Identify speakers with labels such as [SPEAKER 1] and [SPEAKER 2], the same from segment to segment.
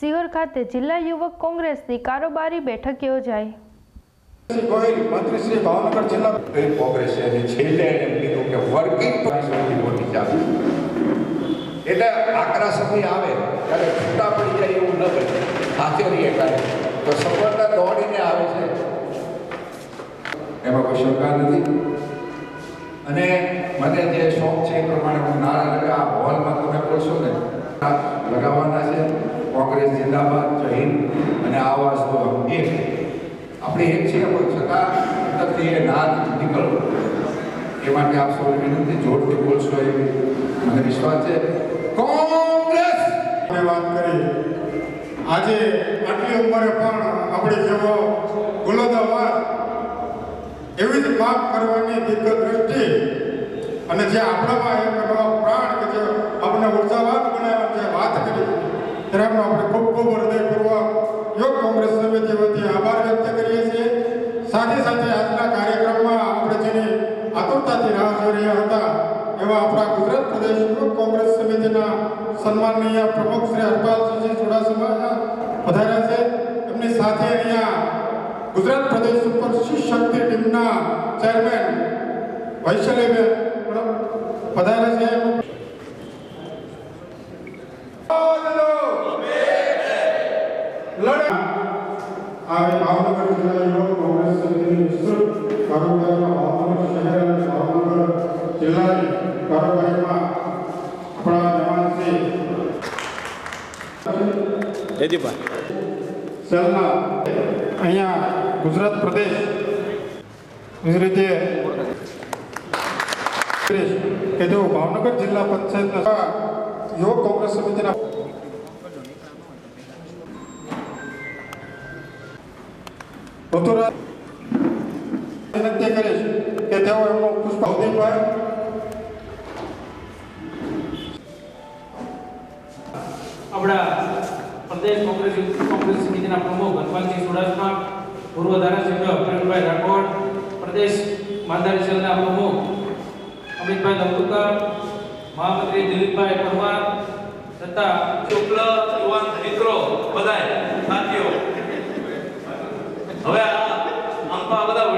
[SPEAKER 1] સિહોર ખાતે જિલ્લા યુવક કોંગ્રેસની કારોબારી બેઠક યોજાઈ.
[SPEAKER 2] શ્રી મંત્રી શ્રી ભાવનગર
[SPEAKER 3] છેલ્લે એમ કીધું કે એટલે આકરા સમય આવે તો સફળતા દોડીને આવે છે. એમાં કોઈ શંકા નથી. અને મને જે શોખ છે એ પ્રમાણે હું નાણાં લગા હોલમાં તમે બોલશો ને લગાવવાના છે. કોંગ્રેસ જિંદાબાદ, જય અને આવાસ તો એક. આપણે એક છે, પણ છતાં અંદરથી એ નાદ નીકળવો એ માટે આપ સૌ વિનંતી, જોરથી બોલશો એવી મને વિશ્વાસ છે. કોંગ્રેસ!
[SPEAKER 2] વાત કરી. આજે આટલી ઉંમરે પણ આપણે જેવો ગુલાદાવાદ એવી જ માફ કરવાની દીર્ઘ દ્રષ્ટિ અને જે આપણામાં એ કરવા પ્રાણ કે જે આપણે ઉર્જાવાન બનાવવાની જે વાત કરી ત્યારે આપણે ખૂબ ખૂબ હૃદયપૂર્વક યોગ કોંગ્રેસ સમિતિ વતી આભાર વ્યક્ત કરીએ છીએ. સાથે સાથે આજના કાર્યક્રમમાં આપણે જેની આતુરતાથી રાહ જોઈ રહ્યા હતા, એવા આપણા ગુજરાત પ્રદેશ યુવક કોંગ્રેસ સમિતિના સન્માનનીય પ્રમુખ શ્રી હરપાલસિંહજી ચુડાસમા પધાર્યા છે. એમની સાથે અહીંયા ગુજરાત પ્રદેશ ઉપર શક્તિ ટીમના ચેરમેન વૈશાલીબેન પધાર્યા છે લડા આ ભાવનગર જિલ્લા યુવક કોંગ્રેસ સમિતિની વિસ્તૃત કારોબારીમાં ભાવનગર શહેર અને ભાવનગર જિલ્લાની કારોબારીમાં આપણા જવાનશ્રી
[SPEAKER 4] જયદીપભાઈ
[SPEAKER 2] સેલના અહીંયા ગુજરાત પ્રદેશ એવી રીતે કે તેઓ ભાવનગર જિલ્લા પંચાયતના યુવક કોંગ્રેસ સમિતિના ઋતુરાજ વિનંતી કરીશ કે તેઓ એમનો પુષ્પ ભૌતિકભાઈ
[SPEAKER 5] આપણા પ્રદેશ કોંગ્રેસ કોંગ્રેસ સમિતિના પ્રમુખ હનુમાનસિંહ ચુડાસમા પૂર્વ ધારાસભ્ય પ્રવીણભાઈ રાઠોડ પ્રદેશ માલધારી સેલના પ્રમુખ અમિતભાઈ દમતુકા મહામંત્રી દિલીપભાઈ પરમાર તથા શુક્લ યુવાન મિત્રો બધાય સાથીઓ હવે આ બધા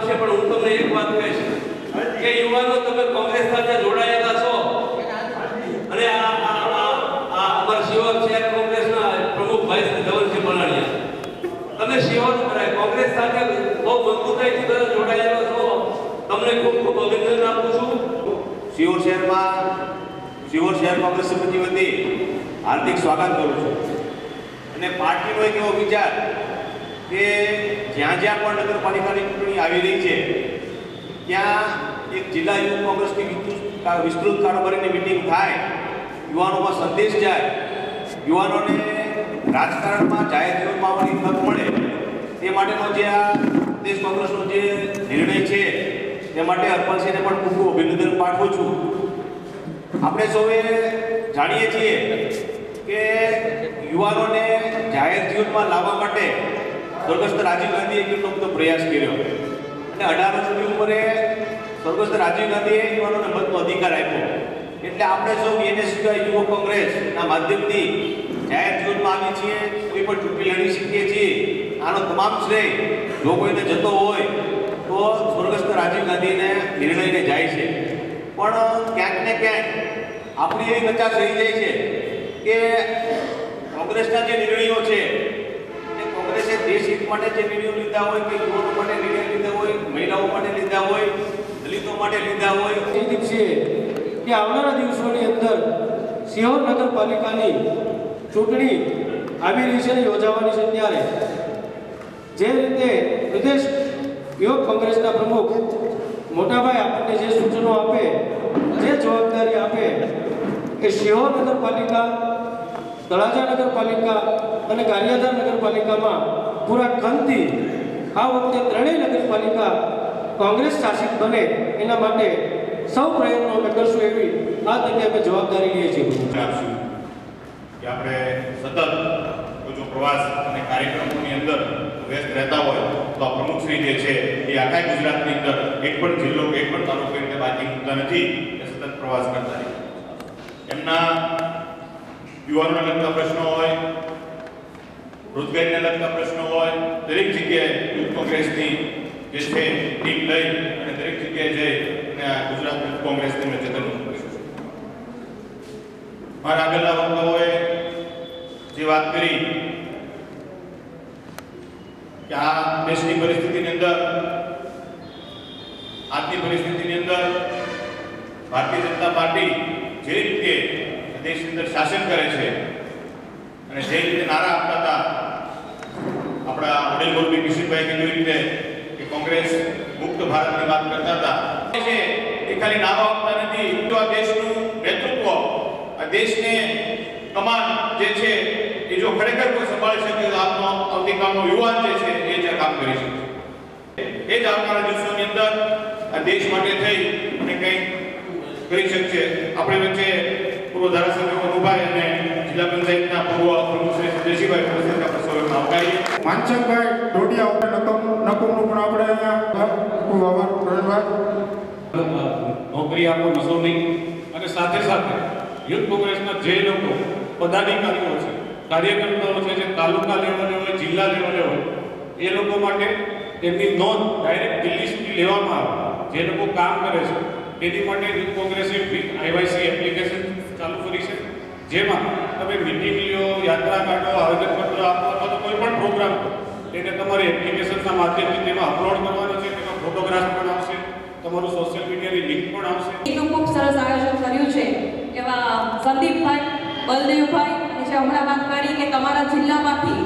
[SPEAKER 5] આપશે પણ હું તમને એક વાત કહીશ. કે યુવાનો તમે કોંગ્રેસ સાથે જોડાયેલા છો. અને આ અમારા શિવર શહેર કોંગ્રેસના પ્રમુખ ભાઈ ધવલસિંહ બણાડિયા તમે શિવર કોંગ્રેસ સાથે બહુ મજબૂતાઈથી તમે જોડાયેલા છો. તમને ખૂબ ખૂબ અભિનંદન આપું છું.
[SPEAKER 6] શિહોર શહેરમાં શિહોર શહેર કોંગ્રેસ સમિતિ વતી હાર્દિક સ્વાગત કરું છું. અને પાર્ટીનો એક એવો વિચાર કે જ્યાં જ્યાં પણ નગરપાલિકાની ચૂંટણી આવી રહી છે, ત્યાં એક જિલ્લા યુથ કોંગ્રેસની વિસ્તૃત વિસ્તૃત કારોબારીની મિટિંગ થાય, યુવાનોમાં સંદેશ જાય, યુવાનોને રાજકારણમાં જાહેર જીવનમાં આવવાની તક મળે, તે માટેનો જે આ દેશ કોંગ્રેસનો જે નિર્ણય છે, તે માટે અર્પણસિંહને પણ ખૂબ ખૂબ અભિનંદન પાઠવું છું. આપણે સૌએ જાણીએ છીએ કે યુવાનોને જાહેર જીવનમાં લાવવા માટે સ્વર્ગસ્થ રાજીવ ગાંધીએ કેટલો બધો પ્રયાસ કર્યો. અને અઢાર વર્ષની ઉંમરે સ્વર્ગસ્થ રાજીવ ગાંધીએ યુવાનોને મતનો અધિકાર આપ્યો. એટલે આપણે સૌ સિવાય યુવક કોંગ્રેસના માધ્યમથી જાહેર જીવનમાં આવી છીએ, કોઈ પણ ચૂંટણી લડી શકીએ છીએ, આનો તમામ શ્રેય જો કોઈને જતો હોય, તો સ્વર્ગસ્થ રાજીવ ગાંધીને નિર્ણયને જાય છે. પણ ક્યાંક ને ક્યાંક આપણી એવી કચાશ રહી જાય છે કે કોંગ્રેસના જે નિર્ણયો છે કોંગ્રેસે દેશ હિત માટે જે નિર્ણયો લીધા હોય, કે યુવાનો માટે નિર્ણય લીધા હોય, મહિલાઓ માટે લીધા હોય, દલિતો માટે લીધા હોય.
[SPEAKER 7] એ દિવસે કે આવનારા દિવસોની અંદર સિહોર નગરપાલિકાની ચૂંટણી આવી રહી છે, યોજાવાની છે ત્યારે. જે રીતે પ્રદેશ યુવક કોંગ્રેસના પ્રમુખ મોટાભાઈ આપણને જે સૂચનો આપે, જે જવાબદારી આપે, એ સિહોર નગરપાલિકા, તળાજા નગરપાલિકા અને ગારિયાધાર નગરપાલિકામાં પૂરા કનથી આ વખતે ત્રણેય નગરપાલિકા કોંગ્રેસ શાસિત બને એના માટે સૌ પ્રયત્નો અમે કરશું એવી આ તકે અમે જવાબદારી લઈએ છીએ.
[SPEAKER 8] કે આપણે સતત જો પ્રવાસ અને કાર્યક્રમોની અંદર વ્યસ્ત રહેતા હોય તો આ પ્રમુખશ્રી જે છે એ આખા ગુજરાતની અંદર એક પણ જિલ્લો, એક પણ તાલુકો એટલે બાકી મૂકતા નથી, એ સતત પ્રવાસ કરતા એમના
[SPEAKER 9] યુવાનોને લગતા પ્રશ્નો હોય રોજગારીને લગતા પ્રશ્નો હોય, દરેક જગ્યાએ યુથ કોંગ્રેસની જે છે, ટીમ લઈ અને દરેક જગ્યાએ જઈ અને આ ગુજરાત યુથ કોંગ્રેસને મેં જતન મારા આગળના વક્તાઓએ જે વાત કરી કે આ દેશની પરિસ્થિતિની અંદર, આજની પરિસ્થિતિની અંદર ભારતીય જનતા પાર્ટી જે રીતે દેશની અંદર શાસન કરે છે અને જે રીતે નારા આપતા બી કિશનભાઈ એ રીતે કે કોંગ્રેસ મુક્ત ભારતની વાત કરતા હતા. છે, એ ખાલી નામ આપતા નથી. તો આ દેશનું નેતૃત્વ, આ દેશને કમાન જે છે, એ જો ખરેખર કોઈ સંભાળી શકે તો આપનો આવતીકાલનો યુવાન જે છે, એ જ કામ કરી શકે. એ જ આવનારા દિવસોની અંદર આ દેશ માટે થઈ અને કંઈક કરી શકશે. આપણે વચ્ચે પૂર્વ ધારાસભ્ય અનુભાઈ અને જિલ્લા પંચાયતના પૂર્વ પ્રમુખ શ્રી સંજયસિંહભાઈ પ્રસિદ્ધ આવકારીએ
[SPEAKER 2] માનસંગભાઈ ઢોડિયા ઉપર નકમ નકમનું પણ આપણે અહીંયા ખૂબ આભાર પ્રવીણભાઈ
[SPEAKER 10] નોકરી આપો નશો નહીં અને સાથે સાથે યુથ કોંગ્રેસના જે લોકો પદાધિકારીઓ છે કાર્યકર્તાઓ છે જે તાલુકા લેવલે હોય જિલ્લા લેવલે હોય એ લોકો માટે તેમની નોંધ ડાયરેક્ટ દિલ્હી સુધી લેવામાં આવે જે લોકો કામ કરે છે તેની માટે યુથ કોંગ્રેસે આઈવાયસી એપ્લિકેશન જેમાં તમે મિટિંગ લ્યો, યાત્રા કાઢો, આવેદનપત્ર આપો, અથવા તો કોઈ પણ પ્રોગ્રામ તેને તમારે એપ્લિકેશનના માધ્યમથી તેમાં અપલોડ કરવાનો છે, તેમાં ફોટોગ્રાફ પણ આવશે, તમારું સોશિયલ મીડિયાની લિંક પણ આવશે.
[SPEAKER 11] એનું ખૂબ સરસ આયોજન કર્યું છે. એવા સંદીપભાઈ, બલદેવભાઈ જે હમણાં વાત કરી કે તમારા જિલ્લામાંથી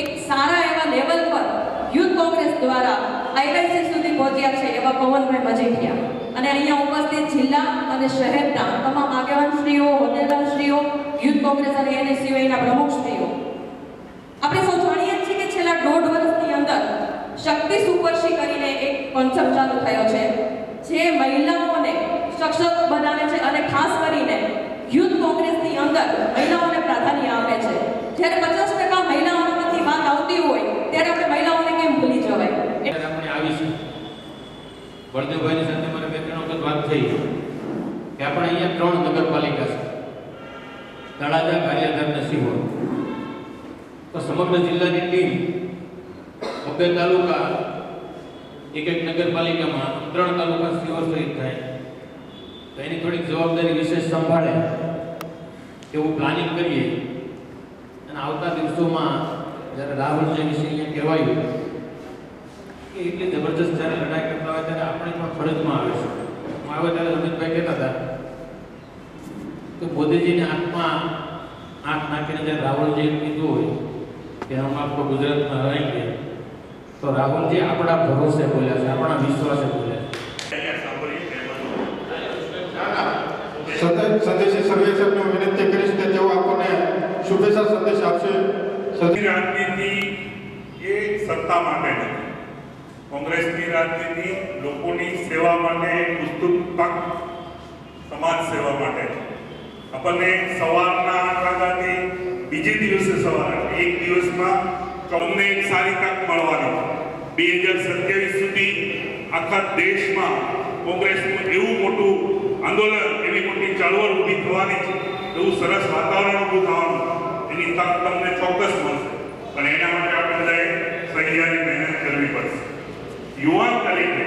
[SPEAKER 11] એક સારા એવા લેવલ પર યુથ કોંગ્રેસ દ્વારા આઈઆઈસી સુધી પહોંચ્યા છે એવા પવનભાઈ મજીઠિયા. અને અહીંયા ઉપસ્થિત જિલ્લા અને શહેરના તમામ આગેવાનશ્રીઓ, હોદ્દેદારશ્રીઓ યુથ કોંગ્રેસ અને એનએસયુઆઈના પ્રમુખશ્રીઓ આપણે સૌ જાણીએ છીએ કે છેલ્લા દોઢ વર્ષની અંદર શક્તિ સુપરશી કરીને એક કોન્સેપ્ટ ચાલુ થયો છે, જે મહિલાઓને સશક્ત બનાવે છે અને ખાસ કરીને યુથ કોંગ્રેસની અંદર મહિલાઓને પ્રાધાન્ય આપે છે. જ્યારે પચાસ ટકા મહિલાઓમાંથી વાત આવતી હોય, ત્યારે આપણે મહિલાઓને કેમ ભૂલી જવાય?
[SPEAKER 12] આપણે આવીશું. બળદેવભાઈની સાથે મારે બે ત્રણ વખત વાત થઈ. કે આપણે અહીંયા ત્રણ નગરપાલિકા છે. તળાજા ગારિયાધાર નસીબ હોય. તો સમગ્ર જિલ્લાની ટીમ બબ્બે તાલુકા, એક એક નગરપાલિકામાં ત્રણ તાલુકા સિવર સહિત થાય. તો એની થોડીક જવાબદારી વિશેષ સંભાળે એવું પ્લાનિંગ કરીએ. અને આવતા દિવસોમાં જ્યારે રાહુલજી વિશે અહીંયા કહેવાયું કે એટલી જબરજસ્ત જ્યારે લડાઈ કરતા હોય ત્યારે આપણે પણ ફરજમાં આવે છે હું ત્યારે અમિતભાઈ કહેતા હતા કે મોદીજીની આંખમાં આંખ નાખીને જે રાહુલજીએ કીધું હોય કે હમ આપકો ગુજરાતમાં ગયા તો રાહુલજી આપણા ભરોસે બોલ્યા છે આપણા વિશ્વાસે બોલ્યા છે.
[SPEAKER 2] સંદેશ સર્વે સાહેબને વિનંતી કરીશ કે તેઓ આપણને શુભેચ્છા સંદેશ આપશે.
[SPEAKER 13] કોંગ્રેસની રાજનીતિ એ સત્તા માટે નથી. કોંગ્રેસની રાજનીતિ લોકોની સેવા માટે પુસ્તક તક સમાજ સેવા માટે છે. આપણને સવારના આઠ બીજે દિવસે સવારે, એક દિવસમાં તમને એક સારી તક મળવાની. બે હજાર સત્યાવીસ સુધી આખા દેશમાં કોંગ્રેસનું એવું મોટું આંદોલન, એવી મોટી ચળવળ ઊભી થવાની છે, એવું સરસ વાતાવરણ ઊભું થવાનું, એની તક તમને ચોક્કસ મળશે. પણ એના માટે આપણે બધાએ સહિયારી મહેનત કરવી પડશે. યુવાન તરીકે,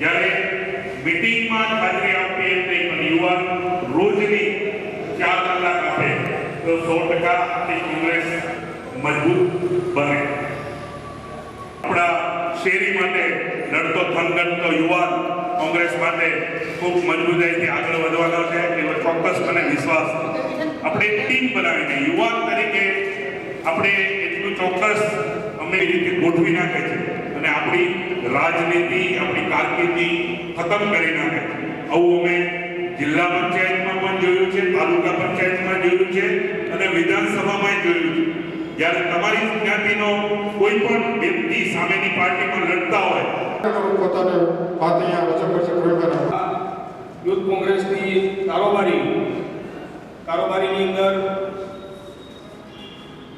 [SPEAKER 13] જ્યારે મિટિંગમાં હાજરી આપીએ નહીં યુવાન રોજની ચાર કલાક આપે, તો સો ટકા આખી કોંગ્રેસ મજબૂત બને. આપણા શેરી માટે લડતો થનગનતો યુવાન કોંગ્રેસ માટે ખૂબ મજબૂતાઈથી આગળ વધવાનો છે, એવો ચોક્કસ મને વિશ્વાસ આપણે ટીમ બનાવીને, યુવાન તરીકે આપણે એટલું ચોક્કસ અમે રીતે ગોઠવી નાખે છે અને આપણી રાજનીતિ, આપણી કારકિર્દી ખતમ કરી નાખે છે. આવું અમે જિલ્લા પંચાયતમાં પણ જોયું છે તાલુકા પંચાયતમાં જોયું છે અને વિધાનસભામાં જોયું છે. જ્યારે તમારી જ્ઞાતિનો કોઈ પણ વ્યક્તિ સામેની પાર્ટીમાં લડતા હોય
[SPEAKER 2] પોતાને વાત અહીંયા પ્રવીણભાઈ
[SPEAKER 14] યુથ કોંગ્રેસની કારોબારી કારોબારીની અંદર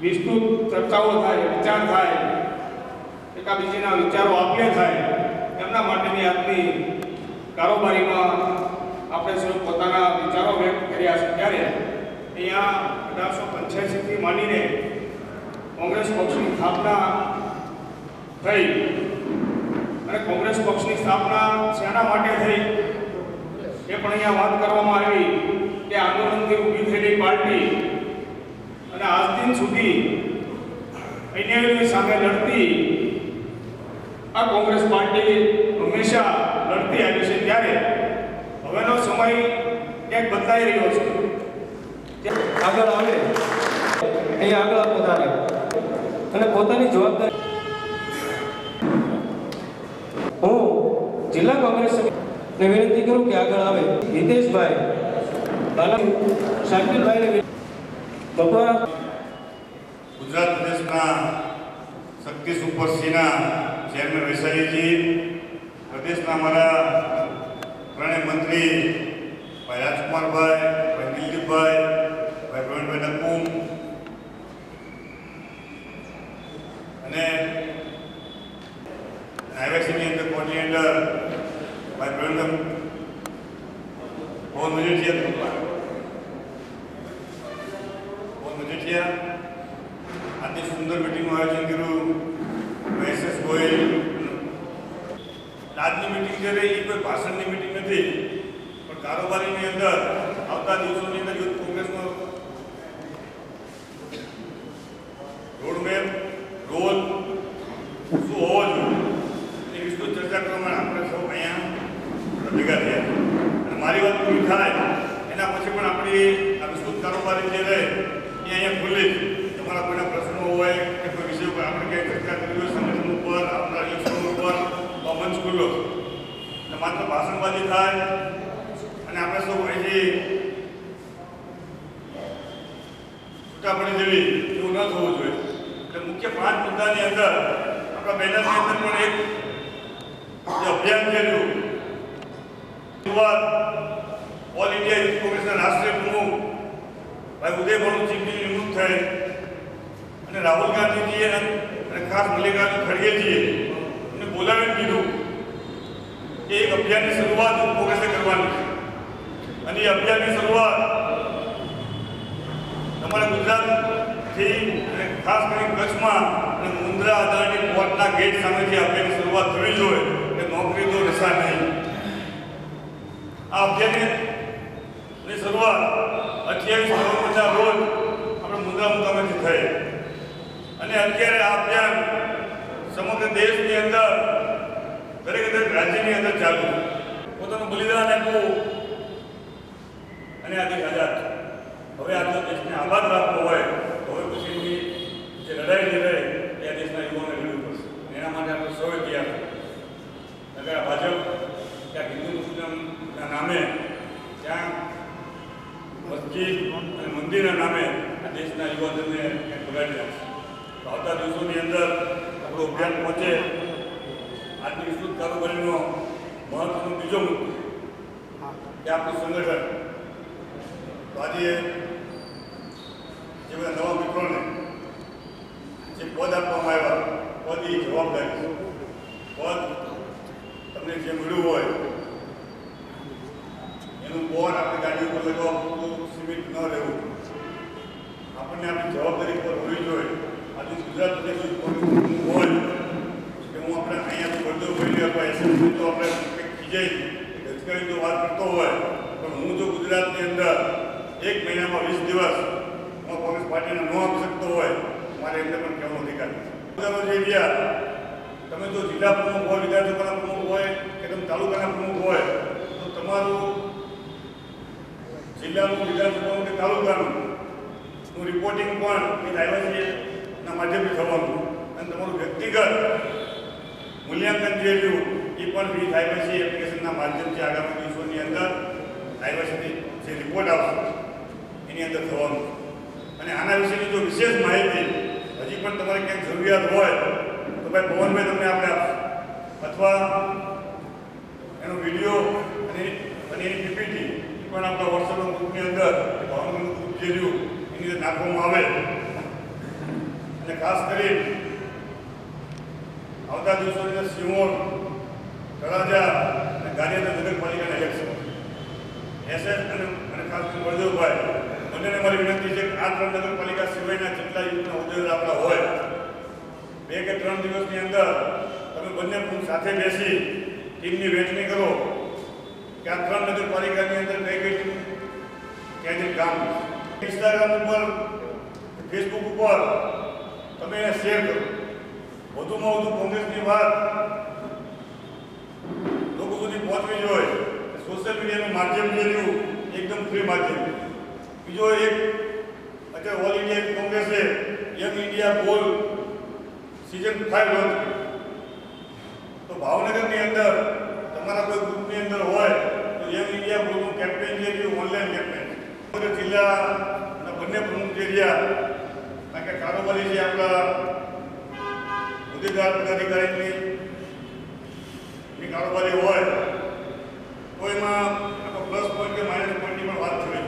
[SPEAKER 14] વિસ્તૃત ચર્ચાઓ થાય વિચાર થાય એકાબીજીના વિચારો આપ્યા થાય એમના માટેની આજની કારોબારીમાં આપણે સૌ પોતાના વિચારો વ્યક્ત કર્યા છે ત્યારે અહીંયા અઢારસો પંચ્યાસીથી માંડીને કોંગ્રેસ પક્ષની સ્થાપના થઈ અને કોંગ્રેસ પક્ષની સ્થાપના શેના માટે થઈ એ પણ અહીંયા વાત કરવામાં આવી કે આંદોલનથી ઊભી થયેલી પાર્ટી અને આજ દિન સુધી અન્યાયની સામે લડતી આ કોંગ્રેસ પાર્ટી હંમેશા લડતી આવી છે ત્યારે હવેનો સમય ક્યાંક બદલાઈ રહ્યો છે.
[SPEAKER 7] આગળ આવે. અહીંયા આગળ પધારે અને પોતાની જવાબદારી. હું જિલ્લા કોંગ્રેસ ને વિનંતી કરું કે આગળ આવે. હિતેશભાઈ બાલા વિનંતી- ભગવાન
[SPEAKER 8] ગુજરાત પ્રદેશના શક્તિ સુપર સીના ચેરમેન વૈશાલીજી, પ્રદેશના અમારા ત્રણેય મંત્રી, ભાઈ રાજકુમારભાઈ, ભાઈ દિલીપભાઈ, ભાઈ પ્રવીણભાઈ નકુમ અને આઈવેસીની અંદર કોર્ડિનેટર ભાઈ પ્રવીણ મોહન મજેઠિયા મોહન મજેઠિયા આજની સુંદર મિટિંગનું આયોજન કર્યું. S S Goyal. આજની મિટિંગ જે રહી એ કોઈ ભાષણની નથી. પણ કારોબારીની અંદર આવતા દિવસોની અંદર યુથ કોંગ્રેસનો રોડમેપ, રોલ શું હોવો જોઈએ એ વિસ્તૃત ચર્ચા કરવા આપણે સૌ અહીંયા ભેગા થયા અને મારી વાત પૂરી થાય એના પછી પણ આપણી આ વિસ્તૃત કારોબારી જે રહે એ અહીંયા ખુલ્લી છે તમારા કોઈના પ્રશ્નો હોય કે કોઈ વિષય ઉપર આપણે ક્યાંય ચર્ચા કરવી હોય સંગઠન ઉપર આપણા ઇલેક્શન ઉપર તો મંચ ખુલ્લો છે. એટલે માત્ર ભાષણબાજી થાય અને આપણે સૌ અહીંથી છૂટા જેવી એવું ન થવું જોઈએ. એટલે મુખ્ય પાંચ મુદ્દાની અંદર આપણા બેનરની અંદર પણ એક અભિયાન કર્યું શરૂઆત ઓલ ઇન્ડિયા યુથ કોંગ્રેસના રાષ્ટ્રીય પ્રમુખ ભાઈ ઉદય ચીફની નિમણૂક થઈ. અને રાહુલ ગાંધીજીએ અને ખાસ મલ્લિકાર્જુન ખડગેજીએ એમને બોલાવીને કીધું કે એક અભિયાનની શરૂઆત કોંગ્રેસે કરવાની છે. અને એ અભિયાનની શરૂઆત અમારા ગુજરાતથી ખાસ કરીને કચ્છમાં અને મુન્દ્રા અદાણી કોર્ટના ગેટ સામેથી અભિયાનની શરૂઆત થવી જોઈએ કે નોકરી તો નશા નહીં. આ અભિયાનની શરૂઆત અઠ્યાવીસ નવેમ્બરના રોજ આપણે મુન્દ્રા મુકામેથી થઈ. અને અત્યારે આ અભિયાન સમગ્ર દેશની અંદર દરેક દરેક રાજ્યની અંદર ચાલુ. પોતાનું બલિદાન આપવું અને આજે આઝાદ હવે આ દેશને આબાદ રાખવો હોય હવે પછીની જે લડાઈ જે રહે એ આ દેશના યુવાઓને લડવું પડશે અને એના માટે આપણે સૌએ તૈયાર થવું. નકર આ ભાજપ ત્યાં હિન્દુ મુસ્લિમના નામે ત્યાં મસ્જિદ અને મંદિરના નામે આ દેશના યુવાધનને ક્યાંક બગાડી નાખશે તો આવતા દિવસોની અંદર આપણું અભિયાન પહોંચે આજની વિસ્તૃત કારોબારીનો મહત્વનો બીજો મુદ્દો કે આપણું સંગઠન તો આજે જે બધા નવા મિત્રોને જે પદ આપવામાં આવ્યા પદ એ જવાબદારી છે પદ તમને જે મળ્યું હોય એનું બોર આપણે ગાડી ઉપર લગાવવા પૂરતું સીમિત ન રહેવું આપણને આપણી જવાબદારી પર હોવી જોઈએ આજે ગુજરાત પ્રદેશ હોય કે હું આપણે અહીંયા બોલી અથવા એસએમસી તો આપણે ખીજાઈ ગજકારી તો વાત કરતો હોય. પણ હું જો ગુજરાતની અંદર એક મહિનામાં વીસ દિવસ હું કોંગ્રેસ પાર્ટીને ન આપી શકતો હોય, મારે એમને પણ કહેવાનો અધિકાર નથી. જે રહ્યા તમે જો જિલ્લા પ્રમુખ હોય, વિધાનસભાના પ્રમુખ હોય કે તમે તાલુકાના પ્રમુખ હોય, તો તમારું જિલ્લાનું વિધાનસભાનું કે તાલુકાનું નું રિપોર્ટિંગ પણ એ ડાયવર્સિટીના માધ્યમથી થવાનું અને તમારું વ્યક્તિગત મૂલ્યાંકન જે રહ્યું, એ પણ વી ડાયવર્સિટી એપ્લિકેશનના માધ્યમથી આગામી દિવસોની અંદર ડાયવર્સિટી જે રિપોર્ટ આવશે, એની અંદર થવાનું અને આના વિશેની જો વિશેષ માહિતી હજી પણ તમારે ક્યાંક જરૂરિયાત હોય, તો ભાઈ ભવનભાઈ તમને આપણે આપશે. અથવા એનો વીડિયો અને એની પીપીટી પણ આપણા વોટ્સઅપ ગ્રુપની અંદર ભાવનગરનું ગ્રુપ જે રહ્યું અંદર નાખવામાં આવે. અને ખાસ કરી આવતા દિવસોની સિમોર તળાજા અને ગાંધીનગર નગરપાલિકાના ઇલેક્શન એસએસ અને ખાસ કરીને બળદેવભાઈ
[SPEAKER 15] બંનેને મારી વિનંતી છે કે આ ત્રણ નગરપાલિકા સિવાયના જેટલા યુથના ઉદ્યોગ આપણા હોય, બે કે ત્રણ દિવસની અંદર તમે બંને સાથે બેસી ટીમની વહેંચણી કરો કે આ ત્રણ નગરપાલિકાની અંદર કઈ કઈ ટીમ ક્યાંથી કામ ઇન્સ્ટાગ્રામ ઉપર ફેસબુક ઉપર તમે એને શેર કરો. વધુમાં વધુ કોંગ્રેસની વાત લોકો સુધી પહોંચવી જોઈએ. સોશિયલ મીડિયાનું માધ્યમ જે રહ્યું એકદમ ફ્રી માધ્યમ. બીજો એક, અત્યારે ઓલ ઇન્ડિયા કોંગ્રેસે Young India Bol season five launch તો ભાવનગરની અંદર તમારા કોઈ ગ્રુપની અંદર હોય, તો યંગ ઇન્ડિયા બોલનું કેમ્પેન જે રહ્યું ઓનલાઈન કેમ્પેન ભાવનગર જિલ્લાના બંને પ્રમુખ એરિયા કારણ કે કારોબારી છે આપણા હોદ્દેદાર પદાધિકારીની કારોબારી હોય, તો એમાં પ્લસ પોઈન્ટ કે માઇનસ પોઈન્ટની પણ વાત થવી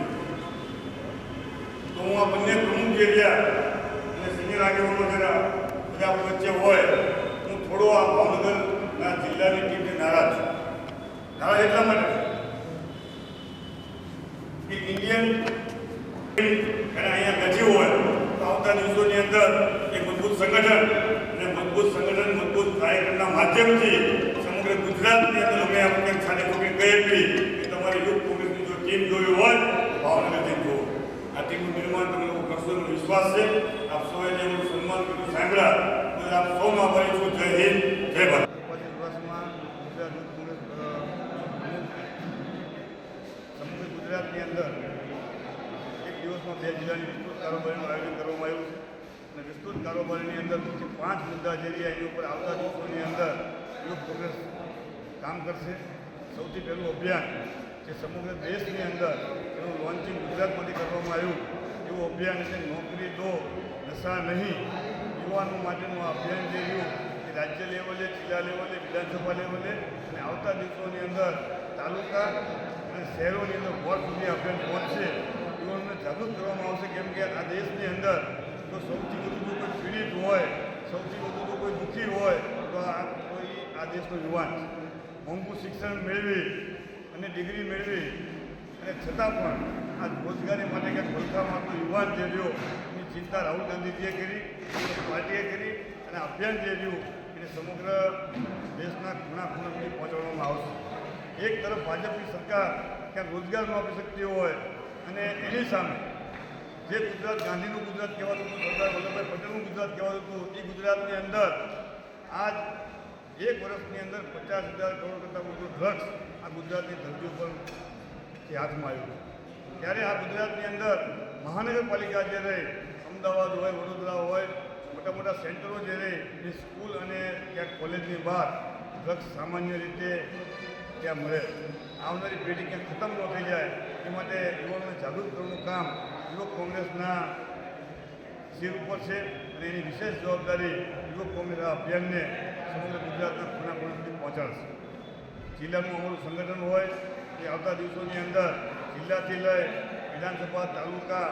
[SPEAKER 15] તો હું આ બંને પ્રમુખ એરિયા અને સિનિયર આગેવાનો જરા બધા વચ્ચે હોય, હું થોડો આ ભાવનગરના જિલ્લાની ટીમને નારાજ છું. નારાજ એટલા માટે કે ઇન્ડિયન અને અહીંયા ગજી હોય તો આવતા દિવસોની અંદર એક મજબૂત સંગઠન અને મજબૂત સંગઠન મજબૂત કાર્યક્રમના માધ્યમથી સમગ્ર ગુજરાતની અંદર અમે આપણે સાથે પકડી કહી કે તમારી યુથ કોંગ્રેસની જો ટીમ જોવી હોય તો ભાવનગર ટીમ જુઓ. આ ટીમનું નિર્માણ તમે લોકો કરશો એનો વિશ્વાસ છે. આપ સૌએ જે સન્માન કીધું સાંભળ્યા. તો આપ સૌમાં આભારી છું. જય હિન્દ, જય ભારત
[SPEAKER 8] પચીસ વર્ષમાં ગુજરાત યુથ કોંગ્રેસ સમગ્ર ગુજરાતની અંદર એક દિવસમાં બે જિલ્લાની વિસ્તૃત કારોબારીનું આયોજન કરવામાં આવ્યું છે. અને વિસ્તૃત કારોબારીની અંદર પાંચ મુદ્દા જે એની ઉપર આવતા દિવસોની અંદર યુથ કોંગ્રેસ કામ કરશે. સૌથી પહેલું અભિયાન જે સમગ્ર દેશની અંદર એનું લોન્ચિંગ ગુજરાતમાંથી કરવામાં આવ્યું. એવું અભિયાન છે નોકરી દો નશા નહીં. યુવાનો માટેનું અભિયાન જે રહ્યું એ રાજ્ય લેવલે, જિલ્લા લેવલે, વિધાનસભા લેવલે અને આવતા દિવસોની અંદર તાલુકા અને શહેરોની અંદર વોર્ડ સુધી અભિયાન પહોંચશે. જાગૃત કરવામાં આવશે કેમ કે આ દેશની અંદર જો સૌથી વધુ જો કોઈ પીડિત હોય, સૌથી વધુ જો કોઈ દુઃખી હોય, તો આ કોઈ આ દેશનો યુવાન મોંઘું શિક્ષણ મેળવી અને ડિગ્રી મેળવી અને છતાં પણ આ રોજગારી માટે ક્યાંક ભલખા તો યુવાન જે રહ્યો, એની ચિંતા રાહુલ ગાંધીજીએ કરી પાર્ટીએ કરી અને અભિયાન જે રહ્યું, એને સમગ્ર દેશના ખૂણા ખૂણા સુધી પહોંચાડવામાં આવશે. એક તરફ ભાજપની સરકાર ક્યાંક રોજગાર ન આપી શકતી હોય અને એની સામે જે ગુજરાત ગાંધીનું ગુજરાત કહેવાતું હતું, સરદાર વલ્લભભાઈ પટેલનું ગુજરાત કહેવાતું હતું, એ ગુજરાતની અંદર આજ એક વર્ષની અંદર પચાસ હજાર કરોડ કરતાં વધુ ડ્રગ્સ આ ગુજરાતની ધરતી ઉપર હાથમાં આવ્યું ત્યારે આ ગુજરાતની અંદર મહાનગરપાલિકા જે રહે, અમદાવાદ હોય, વડોદરા હોય, મોટા મોટા સેન્ટરો જે રહે, એ સ્કૂલ અને ક્યાંક કોલેજની બહાર ડ્રગ્સ સામાન્ય રીતે ત્યાં મળે. આવનારી પેઢી ક્યાંક ખતમ ન થઈ જાય, એ માટે યુવાનોને જાગૃત કરવાનું કામ યુવક કોંગ્રેસના શિર ઉપર છે અને એની વિશેષ જવાબદારી યુવક કોંગ્રેસ અભિયાનને સમગ્ર ગુજરાતના ખૂણા ખૂણા સુધી પહોંચાડશે. જિલ્લાનું અમારું સંગઠન હોય એ આવતા દિવસોની અંદર જિલ્લાથી લઈ વિધાનસભા, તાલુકા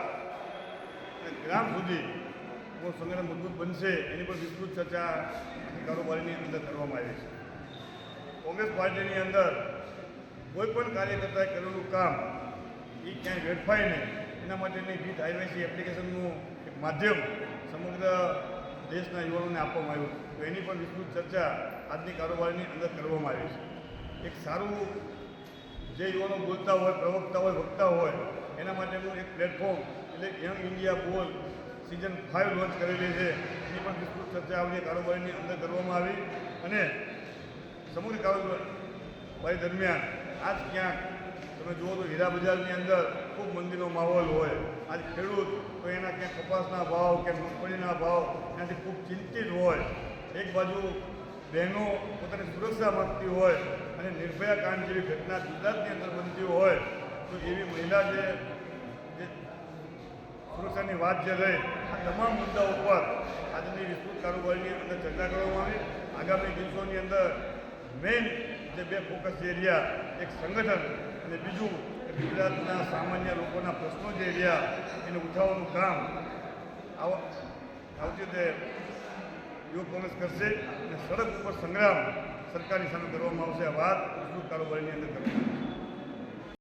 [SPEAKER 8] અને ગ્રામ સુધી અમારું સંગઠન મજબૂત બનશે એની પર વિસ્તૃત ચર્ચા કારોબારીની અંદર કરવામાં આવી છે. કોંગ્રેસ પાર્ટીની અંદર કોઈ પણ કાર્યકર્તાએ કરેલું કામ એ ક્યાંય વેડફાય નહીં. એના માટેની ગીત આઈવાયસી એપ્લિકેશનનું એક માધ્યમ સમગ્ર દેશના યુવાનોને આપવામાં આવ્યું. તો એની પણ વિસ્તૃત ચર્ચા આજની કારોબારીની અંદર કરવામાં આવી છે. એક સારું જે યુવાનો બોલતા હોય, પ્રવક્તા હોય, વક્તા હોય, એના માટેનું એક પ્લેટફોર્મ એટલે Young India Bol season five launch કરેલી છે. એની પણ વિસ્તૃત ચર્ચા આવતી કારોબારીની અંદર કરવામાં આવી. અને સમગ્ર કારોબારી દરમિયાન આજ ક્યાંક તમે જુઓ તો હીરા બજારની અંદર ખૂબ મંદીનો માહોલ હોય. આજ ખેડૂત તો એના ક્યાંક કપાસના ભાવ કે મગફળીના ભાવ એનાથી ખૂબ ચિંતિત હોય. એક બાજુ બહેનો પોતાની સુરક્ષા માગતી હોય અને નિર્ભયા કાંડ જેવી ઘટના ગુજરાતની અંદર બનતી હોય, તો એવી મહિલા જે સુરક્ષાની વાત જે રહે, આ તમામ મુદ્દાઓ પર આજની વિસ્તૃત કારોબારીની અંદર ચર્ચા કરવામાં આવી. આગામી દિવસોની અંદર મેઇન જે બે ફોકસ એરિયા એક સંગઠન અને બીજું ગુજરાતના સામાન્ય લોકોના પ્રશ્નો જે રહ્યા, એને ઉઠાવવાનું કામ આવ- આવતી રીતે યુવક કોંગ્રેસ કરશે અને સડક ઉપર સંગ્રામ સરકારની સામે કરવામાં આવશે. આ વાત કારોબારીની અંદર કરવામાં આવશે.